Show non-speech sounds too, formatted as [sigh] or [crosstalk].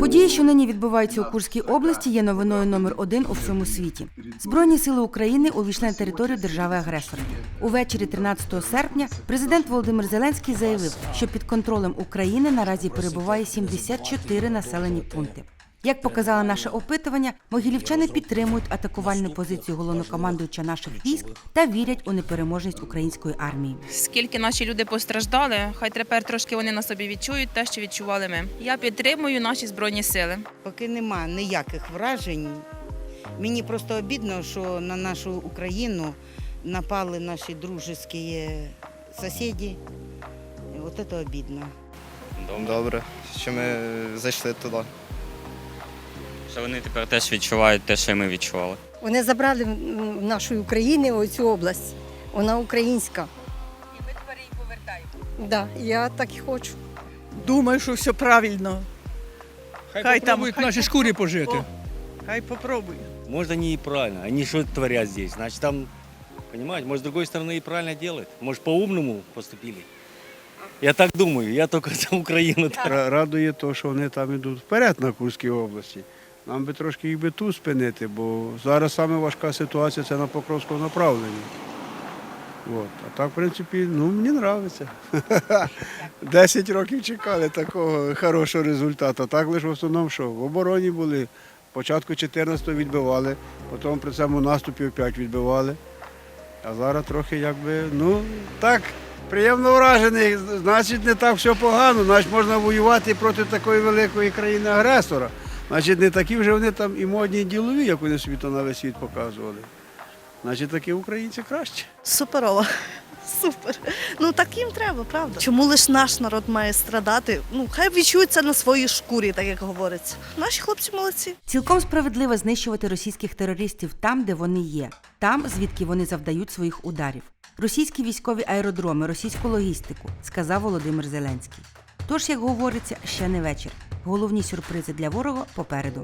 Події, що нині відбуваються у Курській області, є новиною номер один у всьому світі. Збройні сили України увійшли на територію держави-агресора. Увечері 13 серпня президент Володимир Зеленський заявив, що під контролем України наразі перебуває 74 населені пункти. Як показало наше опитування, могилівчани підтримують атакувальну позицію головнокомандуюча наших військ та вірять у непереможність української армії. Скільки наші люди постраждали, хай тепер трошки вони на собі відчують те, що відчували ми. Я підтримую наші збройні сили. Поки нема ніяких вражень. Мені просто обідно, що на нашу Україну напали наші дружеські сусіди. От це обідно. Добре, що ми зайшли туди. Що вони тепер теж відчувають те, що ми відчували. Вони забрали в нашої України оцю область. Вона українська. І ми тепер її повертаємо. Да, я так і хочу. Думаю, що все правильно. Хай, Хай там- попробують хай наші шкурі пожити. О. Хай попробуй. Может, они и правильно. Они что творят здесь? Значит, там, понимаете, может, с другой стороны и правильно делают. Может, по-умному поступили. Я так думаю, я только [laughs] за Украину. Ра- Радує те, що вони там йдуть вперед на Курській області. Нам би трошки їх би тут спинити, бо зараз саме важка ситуація це на Покровському направленні. От. А так, в принципі, ну мені подобається. [laughs] Десять років чекали такого хорошого результату. Так лише в основному, що в обороні були. Спочатку 14-го відбивали, потім при цьому наступі опять відбивали. А зараз трохи якби, ну так, приємно вражений. Значить, не так все погано, значить можна воювати проти такої великої країни-агресора. Значить, не такі вже вони там і модні, і ділові, як вони світу на весь світ показували. Значить, такі українці краще. Суперово. Супер. Ну так їм треба, правда. Чому лише наш народ має страдати? Ну, хай відчують це на своїй шкурі, так як говориться. Наші хлопці молодці. Цілком справедливо знищувати російських терористів там, де вони є, там, звідки вони завдають своїх ударів. Російські військові аеродроми, російську логістику, сказав Володимир Зеленський. Тож, як говориться, ще не вечір. Головні сюрпризи для ворога попереду.